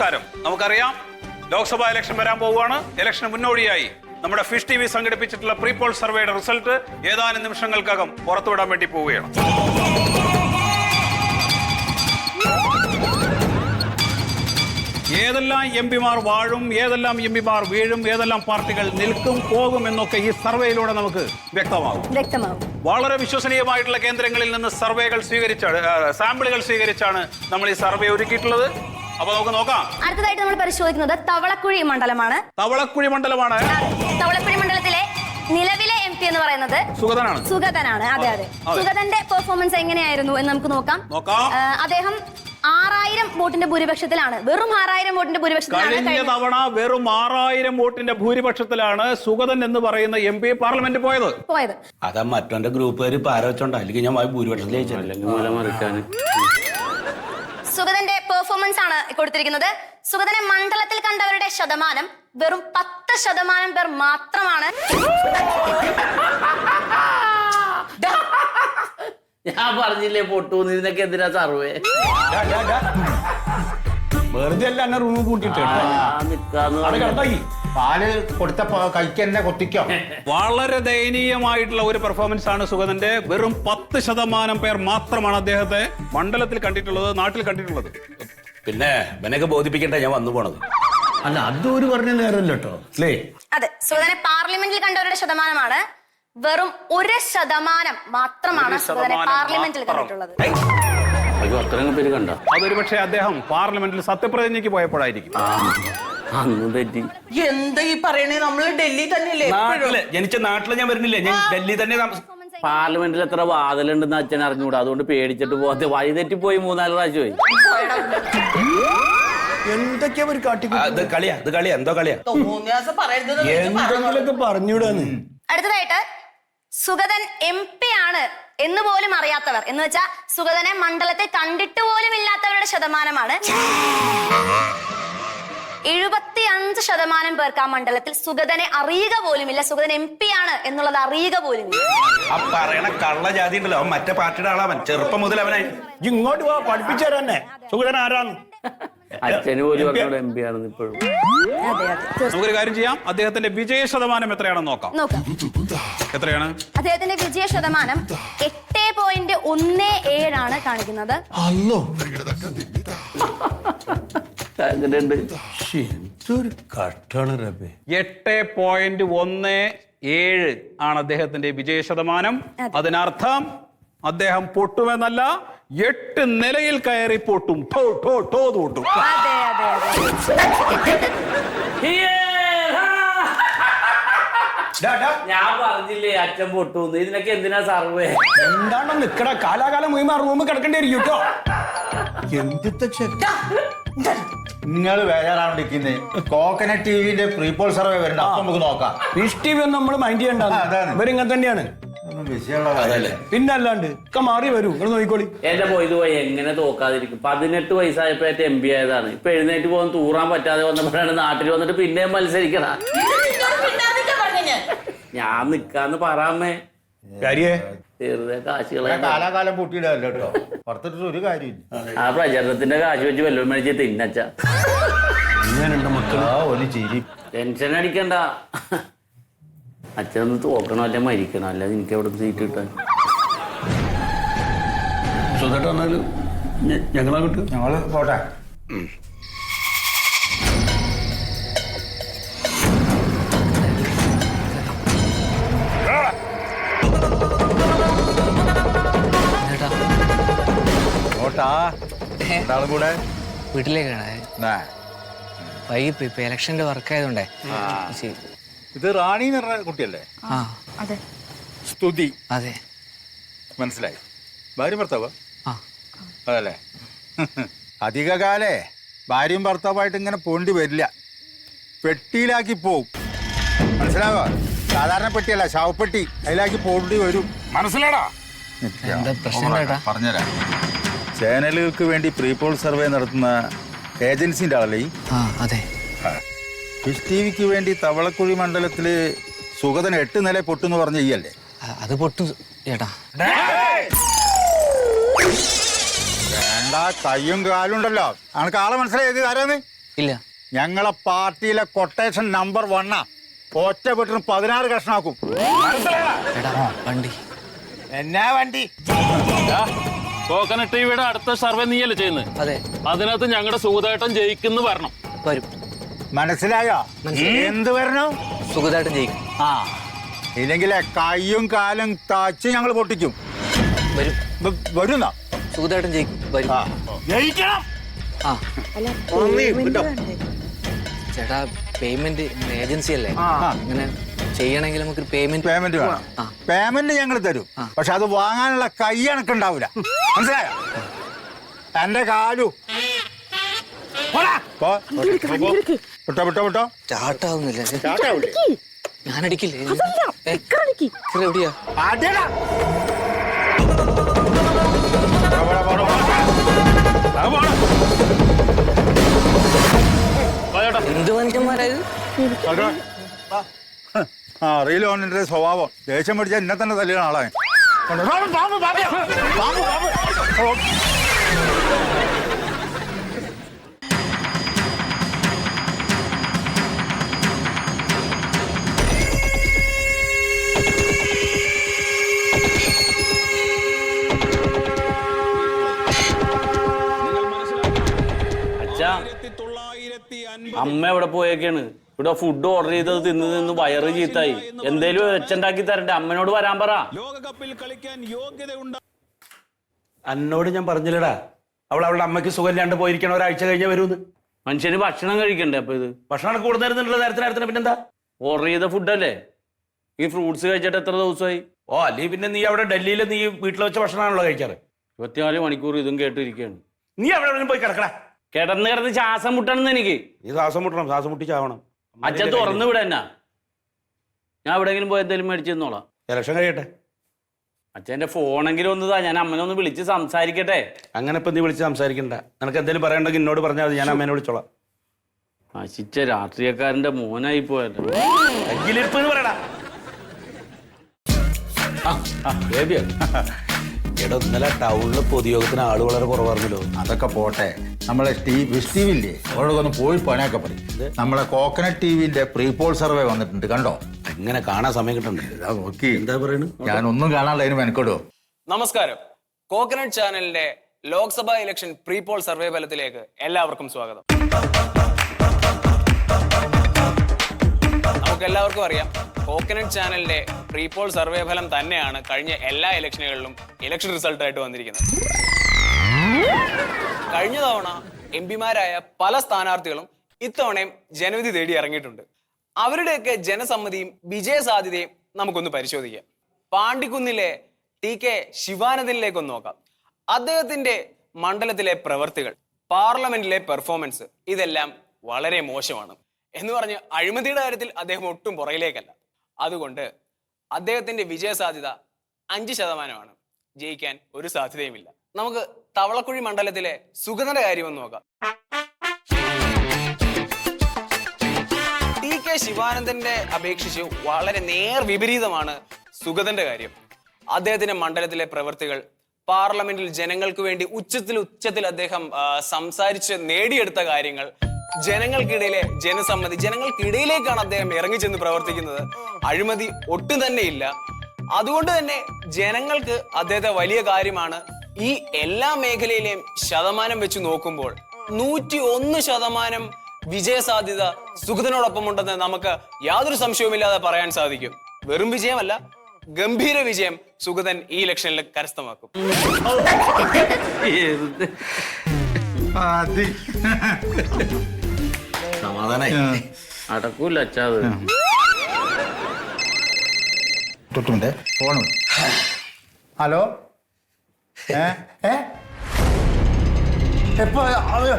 നമസ്കാരം. നമുക്കറിയാം ലോക്സഭാ ഇലക്ഷൻ വരാൻ പോവുകയാണ്. ഇലക്ഷന് മുന്നോടിയായി. നമ്മുടെ ഫിഷ് ടി വി സംഘടിപ്പിച്ചിട്ടുള്ള പ്രീപോൾ സർവേയുടെ റിസൾട്ട് ഏതാനും നിമിഷങ്ങൾക്കകം പുറത്തുവിടാൻ വേണ്ടി പോവുകയാണ്. ഏതെല്ലാം എം പിമാർ വാഴും ഏതെല്ലാം എം പിമാർ വീഴും ഏതെല്ലാം പാർട്ടികൾ നിൽക്കും പോകും എന്നൊക്കെ ഈ സർവേയിലൂടെ നമുക്ക് വ്യക്തമാകും. വ്യക്തമാകും. വളരെ വിശ്വസനീയമായിട്ടുള്ള കേന്ദ്രങ്ങളിൽ നിന്ന് സർവേകൾ സ്വീകരിച്ചാണ് സാമ്പിളുകൾ സ്വീകരിച്ചാണ് നമ്മൾ ഈ സർവേ ഒരുക്കിയിട്ടുള്ളത്. അപ്പൊ നമുക്ക് നോക്കാം. അടുത്തതായിട്ട് നമ്മൾ പരിശോധിക്കുന്നത് തവളക്കുഴി മണ്ഡലമാണ്. തവളക്കുഴി മണ്ഡലമാണ്. തവളക്കുഴി മണ്ഡലത്തിലെ നിലവിലെ എം പി എന്ന് പറയുന്നത് സുഗതനാണ്. സുഗതനാണ്. അതെ അതെ. സുഗതന്റെ പെർഫോമൻസ് എങ്ങനെയായിരുന്നു എന്ന് നമുക്ക് നോക്കാം. നോക്കാം. അദ്ദേഹം ആറായിരം വോട്ടിന്റെ ഭൂരിപക്ഷത്തിലാണ്. വെറും ആറായിരം വോട്ടിന്റെ ഭൂരിപക്ഷത്തിലാണ് കഴിഞ്ഞ തവണ വെറും ആറായിരം വോട്ടിന്റെ ഭൂരിപക്ഷത്തിലാണ് സുഗതൻ എന്ന് പറയുന്ന എം പി പാർലമെന്റ് പോയത്. പോയത്. അതാ മറ്റൊന്റെ ഗ്രൂപ്പുകാർ പാര വെച്ചോണ്ടാ. അല്ലെങ്കിൽ ഞാൻ ഭൂരിപക്ഷത്തിൽ ജയിച്ചില്ല സുഗതന്റെ പെർഫോമൻസ് ആണ് കൊടുത്തിരിക്കുന്നത്. സുഗതനെ മണ്ഡലത്തിൽ കണ്ടവരുടെ ശതമാനം വെറും പത്ത് ശതമാനം പേർ മാത്രമാണ്. ഞാൻ പറഞ്ഞില്ലേ പൊട്ടു ഇതിനൊക്കെ എന്തിനാ സർവേ? വെറുതെ അല്ല എന്നെ റൂമിൽ കൂട്ടിട്ട് നിൽക്കാന്ന് പാൽ കൊടുത്ത കൈക്ക് തന്നെ കൊത്തിക്കോ വളരെ ദയനീയമായിട്ടുള്ള ഒരു പെർഫോമൻസ് ആണ് സുഗതന്റെ. വെറും പത്ത് ശതമാനം പേർ മാത്രമാണ് അദ്ദേഹത്തെ മണ്ഡലത്തിൽ കണ്ടിട്ടുള്ളത് നാട്ടിൽ കണ്ടിട്ടുള്ളത്. പിന്നെ ഇവനൊക്കെ ബോധിപ്പിക്കട്ടെ ഞാൻ വന്നു പോണത്. അല്ല അത് ഒരു പറഞ്ഞ നേരല്ലോ കേട്ടോ. അല്ലേ? അതെ സുഗതനെ പാർലമെന്റിൽ കണ്ടവരുടെ ശതമാനമാണ്. വെറും ഒരു ശതമാനം മാത്രമാണ് സുഗതനെ പാർലമെന്റിൽ കണ്ടിട്ടുള്ളത്. അയ്യോ അത്രയും പേര് കണ്ട. അതൊരു പക്ഷേ അദ്ദേഹം പാർലമെന്റിൽ സത്യപ്രതിജ്ഞയ്ക്ക് പോയപ്പോഴായിരിക്കും. അന്ന് തെറ്റി. എന്താ ഈ പറയണേ? നമ്മൾ ഡൽഹി തന്നെയല്ലേ എപ്പോഴും? നാട്ടിൽ ജനിച്ച നാട്ടിൽ ഞാൻ വരുന്നില്ല? ഞാൻ ഡൽഹി തന്നെ താമസ- പാർലമെന്റിൽ എത്ര വാതിലുണ്ടെന്ന് അച്ഛൻ അറിഞ്ഞുകൂടാ അതുകൊണ്ട് പേടിച്ചിട്ട് പോകാതെ വഴി തെറ്റിപ്പോയി മൂന്നാൽ പ്രാവശ്യം എന്തൊക്കെയാ ഒരു ഇത് കളിയാ ഇത് കളിയാ എന്തോ കളിയാ. തോന്നിയാസം പറയരുതെന്ന് വിളിച്ച് പറഞ്ഞു. എന്തെങ്കിലുമൊക്കെ പറഞ്ഞൂടാന്ന് അടുത്തതായിട്ട് സുഗതൻ എം പി ആണ് എന്ന് പോലും അറിയാത്തവർ. എന്ന് വെച്ചാൽ സുഗതനെ മണ്ഡലത്തെ കണ്ടിട്ട് പോലും ഇല്ലാത്തവരുടെ ശതമാനമാണ്. എഴുപത്തി അഞ്ച് ശതമാനം പേർക്ക് ആ മണ്ഡലത്തിൽ സുഗതനെ അറിയുക പോലുമില്ല. സുഗതൻ എം പി ആണ് എന്നുള്ളത് അറിയുക പോലുമില്ല. ആ പറയണ കള്ള ജാതി ഉണ്ടല്ലോ. അവൻ മറ്റേ പാർട്ടിയുടെ ആളാവൻ. ചെറുപ്പം മുതൽ അവനെ ഇങ്ങോട്ട് പോവാ പഠിപ്പിച്ചു തരാന്നെ സുഗതൻ ആരാന്ന്? അച്ഛന് പോലും പറഞ്ഞോട് എം പി ആണെന്ന് ഇപ്പോഴും. അതെ അതെ. നമുക്കൊരു കാര്യം ചെയ്യാം. അദ്ദേഹത്തിന്റെ വിജയ ശതമാനം എത്രയാണെന്ന് നോക്കാം. നോക്കാം. എത്രയാണ്? അദ്ദേഹത്തിന്റെ വിജയ ശതമാനം എട്ട് പോയിന്റ് ഒന്ന് ഏഴാണ് കാണിക്കുന്നത്. അല്ലോ. അങ്ങനെയുണ്ട്. എന്തൊരു കട്ടാണ് റബേ എട്ട് പോയിന്റ് ഒന്ന് ഏഴ് ആണ് അദ്ദേഹത്തിന്റെ വിജയ ശതമാനം അതിനർത്ഥം അദ്ദേഹം പൊട്ടുമെന്നല്ല എട്ട് നിലയിൽ കയറി പൊട്ടും. ടോ ടോ ടോ തോട്ടും അതെ അതെ അതെ. ഞാൻ പറഞ്ഞില്ലേ അച്ഛൻ പൊട്ടൂന്ന് ഇതിനൊക്കെ എന്തിനാ സർവേ? എന്താണോ നിക്കട? കാലാകാലം മുഴുവൻ റൂമിൽ കിടക്കേണ്ടി വരും കേട്ടോ. എന്തിത്തെ ചെക്ക നിങ്ങൾ ബേജാറാണ്ടിരിക്കുന്നത് കോക്കനറ്റ് ടിവിന്റെ പ്രീപോൾ സർവേ വരുന്നുണ്ട്. അപ്പൊ നമുക്ക് നോക്കാം. ഫിഷ് ടി വി ഒന്നും നമ്മൾ മൈൻഡ് ചെയ്യണ്ട അതാണ്. ഇവരിങ്ങനെ തന്നെയാണ്. ഒന്നും വിഷയമുള്ള അതല്ലേ. കാര്യമല്ല പിന്നെ അല്ലാണ്ട് ഒക്കെ മാറി വരൂ. നിങ്ങൾ നോക്കിക്കോളി. എന്റെ പോയത് പോയി എങ്ങനെ തോക്കാതിരിക്കും. പതിനെട്ട് വയസ്സായപ്പോ ഏറ്റവും എം പി ആയതാണ്. ഇപ്പൊ എഴുന്നേറ്റ് പോകാൻ തൂറാൻ പറ്റാതെ വന്നപ്പോഴാണ് നാട്ടിൽ വന്നിട്ട് പിന്നെയും മത്സരിക്കണ. പറഞ്ഞ ഞാൻ ഞാൻ നിക്കാന്ന് പറയാമേ കാര്യേ? വെറുതെ കാശുകളെ. കാലാകാലം പൊട്ടിയിടല്ലോ കേട്ടോ. പുറത്തിട്ട് ഒരു കാര്യമില്ല. ആ പ്രചരണത്തിന്റെ കാശ് വെച്ച് വല്ലതും മേടിച്ച് തിന്നച്ച. ഇങ്ങനെയുണ്ട് മക്കൾ ഒരു ചിരി. ടെൻഷൻ അടിക്കണ്ട. അച്ഛനൊന്ന് തോക്കണം അല്ലെ മരിക്കണം? അല്ലാതെ എനിക്ക് എവിടെ സീറ്റ് കിട്ടാൻ? സുഖമായിട്ട് വന്നാലും കിട്ടും ഞങ്ങൾ പോട്ടെ. പോട്ടാ രണ്ടാളും കൂടെ? വീട്ടിലേക്കാണ്. നാ. വൈകിപ്പോ ഇപ്പൊ ഇലക്ഷന്റെ വർക്ക് ആയതുകൊണ്ടേ ശരി. ഇത് റാണി എന്ന് പറഞ്ഞ കുട്ടിയല്ലേ? ആ. അതെ. സ്തുതി. അതെ. മനസ്സിലായി. ഭാര്യ ഭർത്താവ്? ആ. അതല്ലേ? അധികകാലേ ഭാര്യയും ഭർത്താവായിട്ട് ഇങ്ങനെ പോണ്ടി വരില്ല. പെട്ടിയിലാക്കി പോവും. മനസ്സിലാവോ സാധാരണ പെട്ടിയല്ല ശവപ്പെട്ടി അതിലാക്കി പോണ്ടി വരും. മനസ്സിലാടാ എന്താ പ്രശ്നം ചേട്ടാ പറഞ്ഞുതരാം. ചാനലുകൾക്ക് വേണ്ടി പ്രീപോൾ സർവേ നടത്തുന്ന ഏജൻസിന്റെ ആളല്ലേ ആ അതെ. ഫിഷ് ടി വിക്ക് വേണ്ടി തവളക്കുഴി മണ്ഡലത്തിൽ സുഗതൻ എട്ട് നില പൊട്ടെന്ന് പറഞ്ഞ ഈ അല്ലേ? അ- അത് പൊട്ടു ചേട്ടാ. വേണ്ട കയ്യും കാലും ഉണ്ടല്ലോ. അനക്ക് ആളെ മനസ്സിലായത് ആരാന്ന് ഇല്ല. ഞങ്ങളെ പാർട്ടിയിലെ കൊട്ടേഷൻ നമ്പർ വണ്ണാ ഒറ്റ പെട്ടെന്ന് പതിനാറ് കഷ്ണാക്കും. വണ്ടി. എന്നാ വണ്ടി? കോക്കനട്ട് ടിവിയുടെ അടുത്ത സർവേ നീയല്ലേ ചെയ്യുന്നത്? അതെ. അതിനകത്ത് ഞങ്ങളുടെ സുഖതായിട്ടം ജയിക്കുന്നു വരണം. വരും. മനസ്സിലായോ? എന്ത് വരണം? സുഖതായിട്ടും ജയിക്കും. ആ. ഇല്ലെങ്കിലേ കൈയും കാലും തച്ച് ഞങ്ങൾ പൊട്ടിക്കും. വരും. വരുന്ന? സുഖതായിട്ടും ജയിക്കും. വരും. ആ. ജയിക്കണം! ആ. ചേട്ടാ പേയ്മെന്റ് ഏജൻസി അല്ലേ? ആ. ചെയ്യണമെങ്കിൽ നമുക്ക് പേയ്മെന്റ് പേയ്മെന്റ് വേണം. പേയ്മെന്റ് ഞങ്ങൾ തരും. പക്ഷെ അത് വാങ്ങാനുള്ള കൈ എനക്കുണ്ടാവില്ല മനസ്സിലായോ? എന്റെ കാലു. വിട്ടോ എവിടെയാ? അടിയടാ. എന്ത് മനുഷ്യന്മാരായത്. ആ അറിയില്ല ഓണിന്റെ സ്വഭാവം. ദേഷ്യം പിടിച്ച എന്നെ തന്നെ തല്ലിയ ആളെ അച്ഛാ അമ്മ എവിടെ പോയേക്കാണ്? ഇവിടെ ഫുഡ് ഓർഡർ ചെയ്തത് തിന്ന് നിന്ന് വയറ് ചീത്തായി. എന്തേലും വെച്ചുണ്ടാക്കി തരണ്ടേ അമ്മനോട് വരാൻ പറ. ലോകകപ്പിൽ കളിക്കാൻ യോഗ്യതയുണ്ട. എന്നോട് ഞാൻ പറഞ്ഞില്ലടാ. അവൾ അവളുടെ അമ്മയ്ക്ക് സുഖമില്ലാണ്ട് പോയിരിക്കണം ഒരാഴ്ച കഴിഞ്ഞ വരുമെന്ന് മനുഷ്യന് ഭക്ഷണം കഴിക്കണ്ടേ അപ്പൊ ഇത്? ഭക്ഷണം കൂടുന്നതിനുള്ള നേരത്തിന് നേരത്തിന് പിന്നെന്താ? ഓർഡർ ചെയ്ത ഫുഡല്ലേ ഈ ഫ്രൂട്ട്സ് കഴിച്ചിട്ട് എത്ര ദിവസമായി? ഓ അല്ലെങ്കിൽ പിന്നെ നീ അവിടെ ഡൽഹിയിൽ നീ വീട്ടിൽ വെച്ച ഭക്ഷണമാണല്ലോ കഴിക്കാറ്. ഇരുപത്തിനാല് മണിക്കൂർ ഇതും കേട്ടിരിക്കുകയാണ്. നീ അവിടെ എവിടെയെങ്കിലും പോയി കിടക്കടാ. കിടന്ന് കിടന്ന് ശ്വാസം മുട്ടണം എനിക്ക്. നീ ശ്വാസം മുട്ടണം. ശ്വാസം മുട്ടി ചാവണം. അച്ഛൻ തുറന്നു വിടാ എന്നാ ഞാൻ എവിടെയെങ്കിലും പോയി എന്തെങ്കിലും മേടിച്ചു തന്നോളാം. ഇലക്ഷൻ കഴിയട്ടെ. അച്ഛന്റെ ഫോണെങ്കിലും ഒന്ന് താ ഞാൻ അമ്മനെ ഒന്ന് വിളിച്ച് സംസാരിക്കട്ടെ. അങ്ങനെ ഇപ്പൊ നീ വിളിച്ച് സംസാരിക്കണ്ട. നിനക്ക് എന്തെങ്കിലും പറയണ്ടെങ്കിൽ എന്നോട് പറഞ്ഞാൽ മതി ഞാൻ അമ്മേനെ വിളിച്ചോളാം. നശിച്ച രാഷ്ട്രീയക്കാരന്റെ മോനായി പോയല്ലോ. പറയടാ? എടോ ഇന്നലെ ടൗണിൽ പൊതുയോഗത്തിന് ആൾ വളരെ കുറവായിരുന്നല്ലോ. അതൊക്കെ പോട്ടെ. നമ്മളെ ടി വിസ് ടി വി ഇല്ലേ അവരോടൊക്കെ ഒന്ന് പോയി പണിയൊക്കെ പറയും നമ്മളെ കോക്കനട്ട് ടി വിന്റെ പ്രീപോൾ സർവേ വന്നിട്ടുണ്ട് കണ്ടോ? എങ്ങനെ കാണാൻ സമയം കിട്ടണ്ടേ? നോക്കി. എന്താ ഞാൻ ഒന്നും കാണാനുള്ള അതിന് മെനക്കെടുവോ നമസ്കാരം. കോക്കനട്ട് ചാനലിന്റെ Lok Sabha election pre poll survey ഫലത്തിലേക്ക് എല്ലാവർക്കും സ്വാഗതം. നമുക്ക് എല്ലാവർക്കും അറിയാം കോക്കനട്ട് ചാനലിന്റെ പ്രീപോൾ സർവേ ഫലം തന്നെയാണ് കഴിഞ്ഞ എല്ലാ ഇലക്ഷനുകളിലും ഇലക്ഷൻ റിസൾട്ടായിട്ട് വന്നിരിക്കുന്നത്. കഴിഞ്ഞ തവണ എം പിമാരായ പല സ്ഥാനാർത്ഥികളും ഇത്തവണയും ജനവിധി തേടി ഇറങ്ങിയിട്ടുണ്ട്. അവരുടെയൊക്കെ ജനസമ്മതിയും വിജയ സാധ്യതയും നമുക്കൊന്ന് പരിശോധിക്കാം. പാണ്ടിക്കുന്നിലെ ടി കെ ശിവാനന്ദനിലേക്കൊന്ന് നോക്കാം. അദ്ദേഹത്തിന്റെ മണ്ഡലത്തിലെ പ്രവർത്തികൾ പാർലമെന്റിലെ പെർഫോമൻസ് ഇതെല്ലാം വളരെ മോശമാണ് എന്ന് പറഞ്ഞ് അഴിമതിയുടെ കാര്യത്തിൽ അദ്ദേഹം ഒട്ടും പുറകിലേക്കല്ല. അതുകൊണ്ട് അദ്ദേഹത്തിന്റെ വിജയ സാധ്യത അഞ്ച് ശതമാനമാണ്. ജയിക്കാൻ ഒരു സാധ്യതയുമില്ല. നമുക്ക് തവളക്കുഴി മണ്ഡലത്തിലെ സുഗതന്റെ കാര്യം ഒന്ന് നോക്കാം. ടി കെ ശിവാനന്ദന്റെ അപേക്ഷിച്ച് വളരെ നേർ വിപരീതമാണ് സുഗതന്റെ കാര്യം. അദ്ദേഹത്തിന്റെ മണ്ഡലത്തിലെ പ്രവൃത്തികൾ പാർലമെന്റിൽ ജനങ്ങൾക്ക് വേണ്ടി ഉച്ചത്തിൽ ഉച്ചത്തിൽ അദ്ദേഹം സംസാരിച്ച് നേടിയെടുത്ത കാര്യങ്ങൾ ജനങ്ങൾക്കിടയിലെ ജനസമ്മതി ജനങ്ങൾക്കിടയിലേക്കാണ് അദ്ദേഹം ഇറങ്ങിച്ചെന്ന് പ്രവർത്തിക്കുന്നത്. അഴിമതി ഒട്ടും തന്നെ ഇല്ല അതുകൊണ്ട് തന്നെ ജനങ്ങൾക്ക് അദ്ദേഹത്തെ വലിയ കാര്യമാണ് ഈ എല്ലാ മേഖലയിലെയും ശതമാനം വെച്ച് നോക്കുമ്പോൾ നൂറ്റി ഒന്ന് ശതമാനം വിജയസാധ്യത സുഖത്തിനോടൊപ്പം സുഗതനോടൊപ്പം ഉണ്ടെന്ന് നമുക്ക് യാതൊരു സംശയവുമില്ലാതെ പറയാൻ സാധിക്കും. വെറും വിജയമല്ല ഗംഭീര വിജയം സുഗതൻ ഈ ഇലക്ഷനിൽ കരസ്ഥമാക്കും. സമാധാനായി. അടക്കൂല ഫോണുണ്ട് ഹലോ? 哎哎，哎，不好，哎呦，